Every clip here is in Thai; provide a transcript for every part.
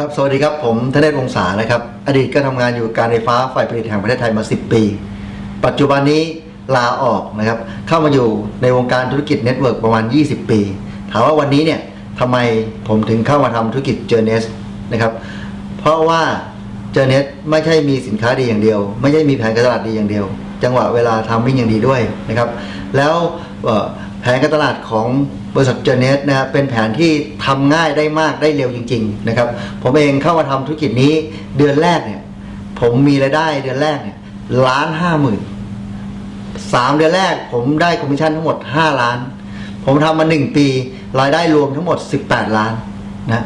ครับ สวัสดีครับ ผมธเนศวงศานะครับ อดีตก็ทำงานอยู่การไฟฟ้าฝ่ายผลิตแห่งประเทศไทยมา 10 ปี ปัจจุบันนี้ลาออกนะครับ เข้ามาอยู่ในวงการธุรกิจเน็ตเวิร์กประมาณ 20 ปี ถามว่าวันนี้เนี่ยทำไมผมถึงเข้ามาทำธุรกิจเจอเนสนะครับ เพราะว่าเจอเนสไม่ใช่มีสินค้าดีอย่างเดียว ไม่ใช่มีแผนการตลาดดีอย่างเดียว จังหวะเวลาทำมิ่งอย่างดีด้วยนะครับ แล้ว ผนการตลาดของบริษัทเจเนสนะครับเป็นแผนที่ทำง่ายได้มากได้เร็วจริง ๆ นะครับ ผมเองเข้ามาทำธุรกิจนี้เดือนแรกเนี่ย ผมมีรายได้เดือนแรกเนี่ยล้านห้าหมื่นสามเดือนแรกผมได้คอมมิชชั่นทั้งหมด5ล้าน ผมทำมา1ปีรายได้รวมทั้งหมด18ล้านนะ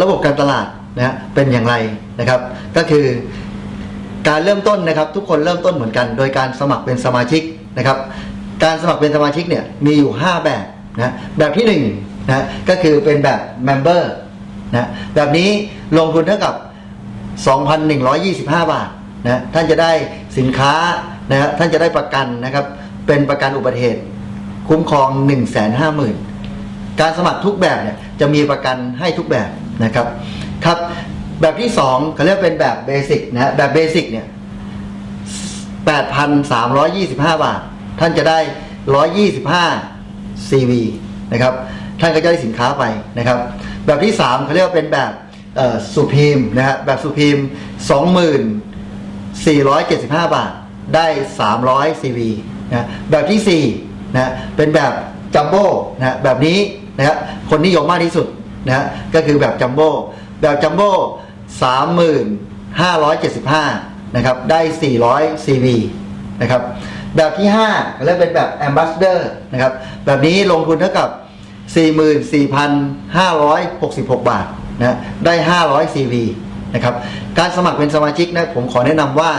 ระบบการตลาดนะเป็นอย่างไรนะครับ ก็คือการเริ่มต้นนะครับ ทุกคนเริ่มต้นเหมือนกัน โดยการสมัครเป็นสมาชิกนะครับ การสมัครเป็นสมาชิกเนี่ยมีอยู่ 5 แบบนะแบบที่1นะก็คือเป็นแบบ Member นะแบบนี้ลงทุนเท่ากับ 2,125 บาทนะท่านจะได้สินค้านะฮะท่านจะได้ประกันนะครับ เป็นประกันอุบัติเหตุ คุ้มครอง 150,000 การสมัครทุกแบบเนี่ยจะมีประกันให้ทุกแบบนะครับครับแบบที่2เขาเรียกเป็นแบบเบสิกนะฮะแบบเบสิกเนี่ย8,325 บาท ท่านจะได้ 125 CV นะครับท่านก็จะได้สินค้าไปนะครับ แบบที่ 3เขาเรียกว่าเป็นแบบสุพีมนะฮะแบบสุพีม24,75 บาท ได้ 300 CV นะแบบที่4นะเป็นแบบจัมโบ้นะแบบนี้นะฮะคนนิยมมากที่สุดนะฮะก็คือแบบจัมโบ้แบบจัมโบ้35,75 นะครับ ได้ 400 CV นะครับ แบบที่5เรียกเป็นแบบ Ambassador นะครับ แบบนี้ลงทุนเท่ากับ 44,566 บาทนะได้ 500 CV นะครับ การสมัครเป็นสมาชิกนะผมขอแนะนำว่า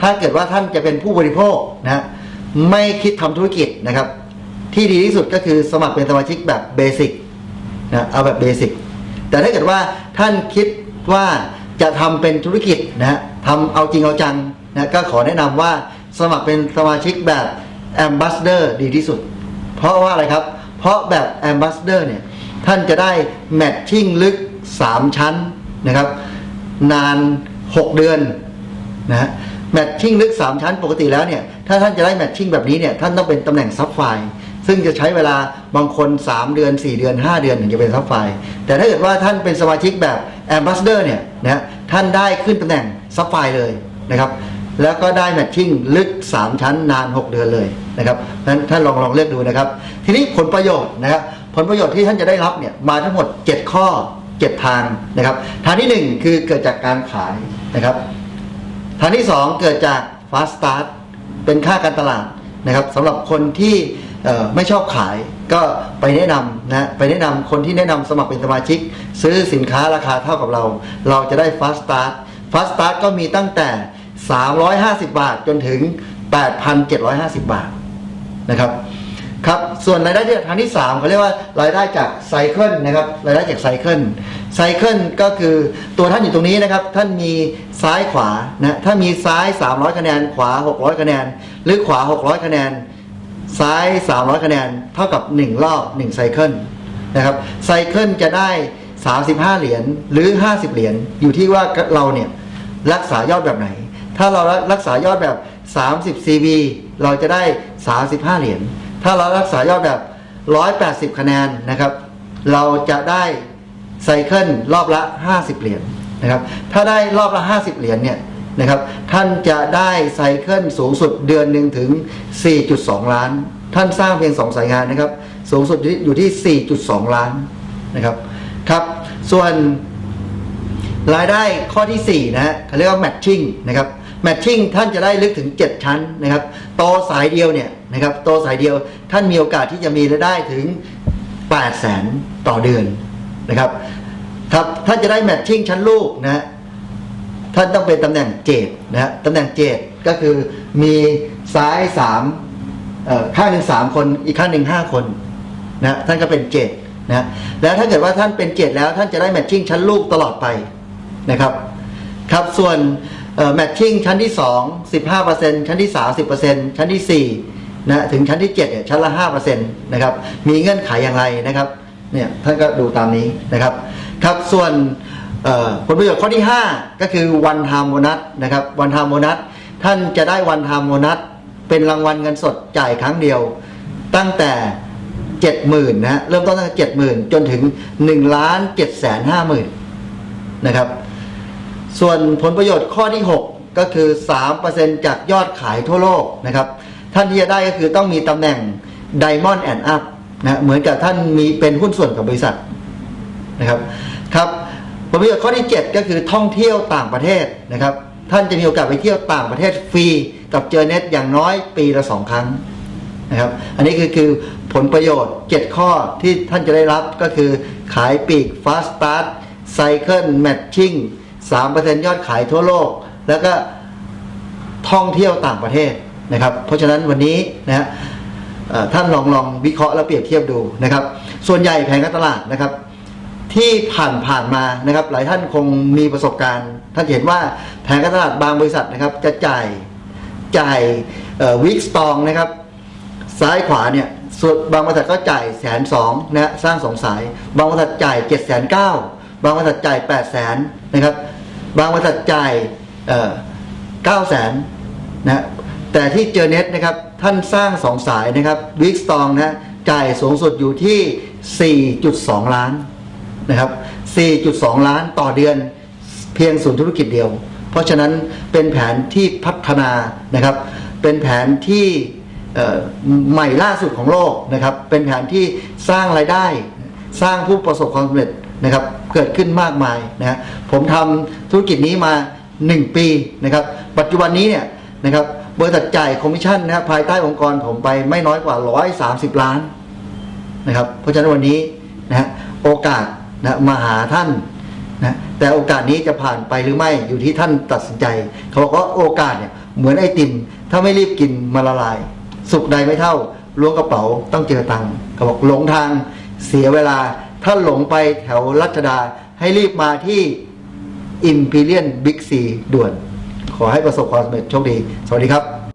ถ้าเกิดว่าท่านจะเป็นผู้บริโภคนะไม่คิดทำธุรกิจนะครับ ที่ดีที่สุดก็คือสมัครเป็นสมาชิกแบบเบสิกนะเอาแบบเบสิกแต่ถ้าเกิดว่าท่านคิดว่าจะทำเป็นธุรกิจนะทำเอาจริงเอาจังนะก็ขอแนะนำว่า สมัครเป็นสมาชิกแบบ Ambassador ดีที่สุด เพราะว่าอะไรครับ เพราะแบบ Ambassador เนี่ย ท่านจะได้แมทชิ่งลึก 3 ชั้นนะครับ นาน 6 เดือนนะฮะแมทชิ่งลึก 3 ชั้นปกติแล้วเนี่ย ถ้าท่านจะได้แมทชิ่งแบบนี้เนี่ย ท่านต้องเป็นตำแหน่งซับไฟล์ซึ่งจะใช้เวลาบางคน 3 เดือน 4 เดือน 5 เดือนถึงจะเป็นซับไฟล์แต่ถ้าเกิดว่าท่านเป็นสมาชิกแบบ Ambassador เนี่ยนะท่านได้ขึ้นตำแหน่งซับไฟล์เลยนะครับ แล้วก็ได้แมทชิ่งลึก 3 ชั้นนาน 6 เดือนเลยนะครับนั้นท่านลองลองเลือกดูนะครับ ทีนี้ผลประโยชน์นะครับผลประโยชน์ที่ท่านจะได้รับเนี่ยมาทั้งหมด 7 ข้อ 7 ทางนะครับ ทางที่ 1 คือเกิดจากการขายนะครับ ทางที่ 2 เกิดจาก fast start เป็นค่าการตลาดนะครับสำหรับคนที่ไม่ชอบขายก็ไปแนะนำนะไปแนะนำคนที่แนะนำสมัครเป็นสมาชิก ซื้อสินค้าราคาเท่ากับเรา เราจะได้ fast start fast start ก็มีตั้งแต่ 350 บาทจนถึง 8,750 บาทนะครับครับส่วนรายได้ที่ทางที่3เขาเรียกว่ารายได้จากไซเคิลนะครับรายได้จากไซเคิลไซเคิลก็คือตัวท่านอยู่ตรงนี้นะครับ ท่านมีซ้ายขวานะถ้ามีซ้าย 300 คะแนน ขวา 600 คะแนน หรือขวา 600 คะแนน ซ้าย 300 คะแนน เท่ากับ 1 รอบ1ไซเคิลนะครับไซเคิลจะได้ 35 เหรียญหรือ 50 เหรียญอยู่ที่ว่าเราเนี่ยรักษายอดแบบไหน ถ้าเรารักษายอดแบบ 30 CV เราจะได้ 35 เหรียญ ถ้าเรารักษายอดแบบ 180 คะแนนนะครับ เราจะได้ไซเคิลรอบละ 50 เหรียญนะครับ ถ้าได้รอบละ 50 เหรียญเนี่ยนะครับ ท่านจะได้ไซเคิลสูงสุดเดือนหนึ่งถึง 4.2 ล้าน ท่านสร้างเพียง 2 สายงานนะครับ สูงสุดอยู่ที่ 4.2 ล้านนะครับ ครับ ส่วนรายได้ข้อที่ 4 นะฮะเขาเรียกว่า matching นะครับ matching ท่านจะได้ลึกถึง 7 ชั้นนะครับโตสายเดียวเนี่ยนะครับโตสายเดียวท่านมีโอกาสที่จะมีรายได้ถึง8แสนต่อเดือนนะครับครับท่านจะได้ matching ชั้นลูกนะท่านต้องเป็นตำแหน่งเจดนะตำแหน่งเจดก็คือมีซ้ายสามข้างหนึ่งสามคนอีกข้างหนึ่งห้าคนนะท่านก็เป็นเจดนะแล้วถ้าเกิดว่าท่านเป็นเจดแล้วท่านจะได้แมทชิ่งชั้นลูกตลอดไปนะครับ ครับส่วน แมทชิ่งชั้นที่ 2 15%ชั้นที่ 30%ชั้นที่ 4 นะ ถึงชั้นที่7เนี่ยชั้นละ 5%นะครับ มีเงื่อนไขอย่างไรนะครับ เนี่ยท่านก็ดูตามนี้นะครับ ครับ ส่วนผลประโยชน์ข้อที่ 5 ก็คือวันทามโบนัสนะครับ วันทามโบนัส ท่านจะได้วันทามโบนัส เป็นรางวัลเงินสดจ่ายครั้งเดียว ตั้งแต่เจ็ดหมื่นนะฮะเริ่มต้นตั้งแต่เจ็ดหมื่นจนถึงหนึ่งล้านเจ็ดแสนห้าหมื่นนะครับ ส่วนผลประโยชน์ข้อที่ 6 ก็คือ 3%จากยอดขายทั่วโลกนะครับ ท่านที่จะได้ก็คือต้องมีตำแหน่ง Diamond and Up นะเหมือนกับท่านมีเป็นหุ้นส่วนกับบริษัทนะครับครับผลประโยชน์ข้อที่ 7 ก็คือท่องเที่ยวต่างประเทศนะครับ ท่านจะมีโอกาสไปเที่ยวต่างประเทศฟรีกับเจอเน็ตอย่างน้อยปีละสองครั้งนะครับ อันนี้คือคือผลประโยชน์ 7 ข้อที่ท่านจะได้รับก็คือขายปีก Fast Start Cycle Matching 3%ยอดขายทั่วโลก แล้วก็ท่องเที่ยวต่างประเทศนะครับ เพราะฉะนั้นวันนี้นะฮะท่านลองลองวิเคราะห์และเปรียบเทียบดูนะครับ ส่วนใหญ่แผงการตลาดนะครับ ที่ผ่านผ่านมานะครับ หลายท่านคงมีประสบการณ์ ท่านเห็นว่าแผงการตลาดบางบริษัทนะครับ จะจ่ายจ่ายวิกสตองนะครับ ซ้ายขวาเนี่ยส่วนบางบริษัทก็จ่ายแสนสองนะฮะสร้างสองสาย บางบริษัทจ่ายเจ็ดแสนเก้าบางบริษัทจ่ายแปดแสนนะครับ บางบริษัทจ่ายเก้าแสนนะแต่ที่เจอเน็ตนะครับท่านสร้างสองสายนะครับวิกสตองนะจ่ายสูงสุดอยู่ที่ 4.2 ล้านนะครับ 4.2 ล้านต่อเดือนเพียงศูนย์ธุรกิจเดียว เพราะฉะนั้นเป็นแผนที่พัฒนานะครับ เป็นแผนที่ใหม่ล่าสุดของโลกนะครับ เป็นแผนที่สร้างรายได้ สร้างผู้ประสบความสำเร็จ นะครับเกิดขึ้นมากมายนะผมทำธุรกิจนี้มา 1 ปีนะครับปัจจุบันนี้เนี่ยนะครับบริษัทจ่ายคอมมิชชั่นนะภายใต้องค์กรผมไปไม่น้อยกว่า 130 ล้านนะครับเพราะฉะนั้นวันนี้นะฮะโอกาสนะมาหาท่านนะแต่โอกาสนี้จะผ่านไปหรือไม่อยู่ที่ท่านตัดสินใจ เขาบอกว่าโอกาสเนี่ยเหมือนไอติม ถ้าไม่รีบกินมาละลาย สุขใดไม่เท่าล้วงกระเป๋าต้องเจอตังค์เขาบอกหลงทางเสียเวลา ถ้าหลงไปแถวรัชดาให้รีบมาที่อินพีเรียนบิ๊กซีด่วน ขอให้ประสบความสำเร็จโชคดี สวัสดีครับ